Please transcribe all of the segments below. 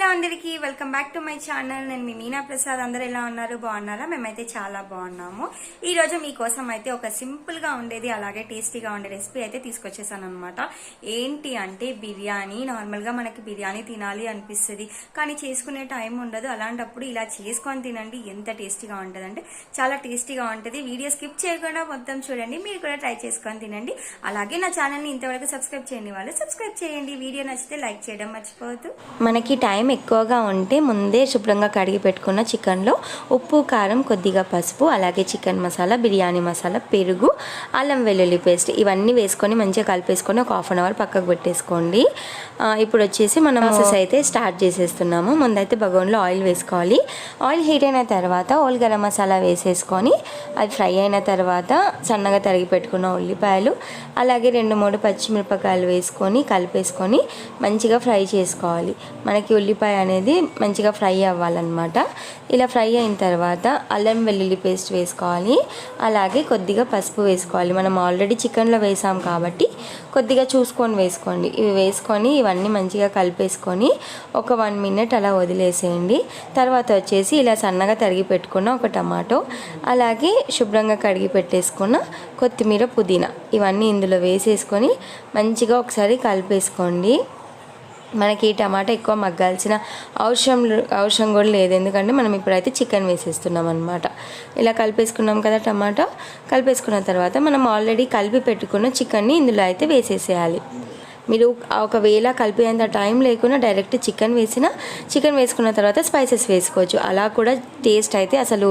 Hello అందరికీ welcome back to my channel. నేను మీ మీనా ప్రసాద్. అందరు ఎలా ఉన్నారు? బాగున్నారా? మేమైతే చాలా బాగున్నాము. ఈ రోజు మీకోసం అయితే ఒక సింపుల్గా ఉండేది అలాగే టేస్టీగా ఉండే రెసిపీ అయితే తీసుకొచ్చేసాను అనమాట ఏంటి అంటే బిర్యానీ. నార్మల్గా మనకి బిర్యానీ తినాలి అనిపిస్తుంది కానీ చేసుకునే టైం ఉండదు. అలాంటప్పుడు ఇలా చేసుకొని తినండి. ఎంత టేస్టీగా ఉంటుంది అంటే చాలా టేస్టీగా ఉంటుంది. వీడియో స్కిప్ చేయకుండా మొత్తం చూడండి. మీరు కూడా ట్రై చేసుకొని తినండి. అలాగే నా ఛానల్ని ఇంతవరకు సబ్స్క్రైబ్ చేయండి వాళ్ళు సబ్స్క్రైబ్ చేయండి. వీడియో నచ్చితే లైక్ చేయడం మర్చిపోవద్దు. మనకి టైం ఎక్కువగా ఉంటే ముందే శుభ్రంగా కడిగి పెట్టుకున్న చికెన్లో ఉప్పు కారం కొద్దిగా పసుపు అలాగే చికెన్ మసాలా బిర్యానీ మసాలా పెరుగు అల్లం వెల్లుల్లి పేస్ట్ ఇవన్నీ వేసుకొని మంచిగా కలిపేసుకొని ఒక హాఫ్ అన్ అవర్ పక్కకు పెట్టేసుకోండి. ఇప్పుడు వచ్చేసి మనం ప్రాసెస్ అయితే స్టార్ట్ చేసేస్తున్నాము. ముందైతే బగోన్లో ఆయిల్ వేసుకోవాలి. ఆయిల్ హీట్ అయిన తర్వాత ఓల్ గరం మసాలా వేసేసుకొని అది ఫ్రై అయిన తర్వాత సన్నగా తరిగి పెట్టుకున్న ఉల్లిపాయలు అలాగే రెండు మూడు పచ్చిమిరపకాయలు వేసుకొని కలిపేసుకొని మంచిగా ఫ్రై చేసుకోవాలి. మనకి ఉల్లిపాయ అనేది మంచిగా ఫ్రై అవ్వాలన్నమాట. ఇలా ఫ్రై అయిన తర్వాత అల్లం వెల్లుల్లి పేస్ట్ వేసుకోవాలి. అలాగే కొద్దిగా పసుపు వేసుకోవాలి. మనం ఆల్రెడీ చికెన్లో వేసాం కాబట్టి కొద్దిగా చూసుకొని వేసుకోండి. ఇవి వేసుకొని ఇవన్నీ మంచిగా కలిపేసుకొని ఒక వన్ మినిట్ అలా వదిలేసేయండి. తర్వాత వచ్చేసి ఇలా సన్నగా తరిగి పెట్టుకున్న ఒక టమాటో అలాగే శుభ్రంగా కడిగి పెట్టేసుకున్న కొత్తిమీర పుదీనా ఇవన్నీ ఇందులో వేసేసుకొని మంచిగా ఒకసారి కలిపేసుకోండి. మనకి ఈ టమాటా ఎక్కువ మగ్గాల్సిన అవసరం అవసరం కూడా లేదు. ఎందుకంటే మనం ఇప్పుడైతే చికెన్ వేసేస్తున్నాం అనమాట ఇలా కలిపేసుకున్నాం కదా టమాటా. కలిపేసుకున్న తర్వాత మనం ఆల్రెడీ కలిపి పెట్టుకున్న చికెన్ని ఇందులో అయితే వేసేసేయాలి. మీరు ఒకవేళ కలిపేంత టైం లేకుండా డైరెక్ట్ చికెన్ వేసిన చికెన్ వేసుకున్న తర్వాత స్పైసెస్ వేసుకోవచ్చు. అలా కూడా టేస్ట్ అయితే అసలు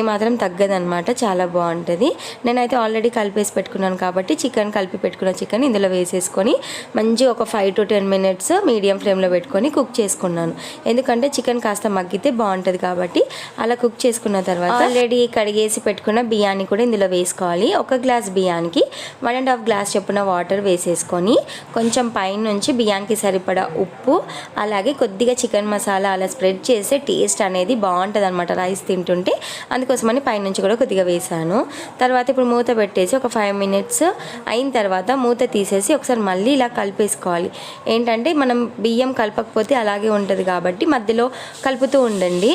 ఏమాత్రం తగ్గదనమాట చాలా బాగుంటుంది. నేనైతే ఆల్రెడీ కలిపేసి పెట్టుకున్నాను కాబట్టి చికెన్ కలిపి పెట్టుకున్న చికెన్ ఇందులో వేసేసుకొని మంచి ఒక five to ten minutes medium ఫ్లేమ్లో పెట్టుకొని కుక్ చేసుకున్నాను. ఎందుకంటే చికెన్ కాస్త మగ్గితే బాగుంటుంది కాబట్టి అలా కుక్ చేసుకున్న తర్వాత ఆల్రెడీ కడిగేసి పెట్టుకున్న బియ్యాన్ని కూడా ఇందులో వేసుకోవాలి. ఒక గ్లాస్ బియ్యానికి వన్ అండ్ హాఫ్ గ్లాస్ చొప్పున వాటర్ వేసేసుకొని కొంచెం పైనుంచి బియ్యానికి సరిపడా ఉప్పు అలాగే కొద్దిగా చికెన్ మసాలా అలా స్ప్రెడ్ చేస్తే టేస్ట్ అనేది బాగుంటుంది అనమాట రైస్ తింటుంటే. అందుకోసమని పైనుంచి కూడా కొద్దిగా వేసాను. తర్వాత ఇప్పుడు మూత పెట్టేసి ఒక ఫైవ్ మినిట్స్ అయిన తర్వాత మూత తీసేసి ఒకసారి మళ్ళీ ఇలా కలిపేసుకోవాలి. ఏంటంటే మనం బియ్యం కలపకపోతే అలాగే ఉంటుంది కాబట్టి మధ్యలో కలుపుతూ ఉండండి.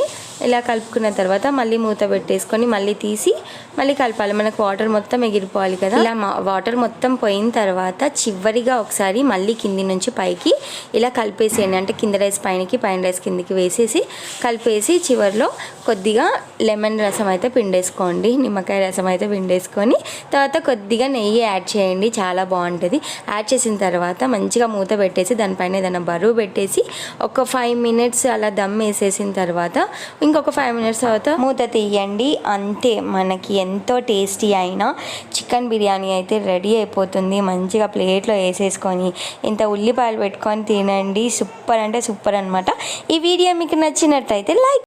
ఇలా కలుపుకున్న తర్వాత మళ్ళీ మూత పెట్టేసుకొని మళ్ళీ తీసి మళ్ళీ కలపాలి. మనకు వాటర్ మొత్తం ఎగిరిపోవాలి కదా. ఇలా వాటర్ మొత్తం పోయిన తర్వాత చివరిగా ఒకసారి మళ్ళీ కింది నుంచి పైకి ఇలా కలిపేసేయండి. అంటే కింద రైస్ పైనకి పైన రైస్ కిందికి వేసేసి కలిపేసి చివరిలో కొద్దిగా లెమన్ రసం అయితే పిండేసుకోండి. నిమ్మకాయ రసం అయితే పిండేసుకొని తర్వాత కొద్దిగా నెయ్యి యాడ్ చేయండి. చాలా బాగుంటుంది. యాడ్ చేసిన తర్వాత మంచిగా మూత పెట్టేసి దానిపైన ఏదైనా బరువు పెట్టేసి ఒక ఫైవ్ మినిట్స్ అలా దమ్ వేసేసిన తర్వాత ఇంకొక ఫైవ్ మినిట్స్ తర్వాత మూత తీయండి. అంతే మనకి ఎంతో టేస్టీ అయిన చికెన్ బిర్యానీ అయితే రెడీ అయిపోతుంది. మంచిగా ప్లేట్లో వేసేసుకొని ఇంత ఉల్లిపాయలు పెట్టుకొని తినండి. సూపర్ అంటే సూపర్ అనమాట ఈ వీడియో మీకు నచ్చినట్టయితే లైక్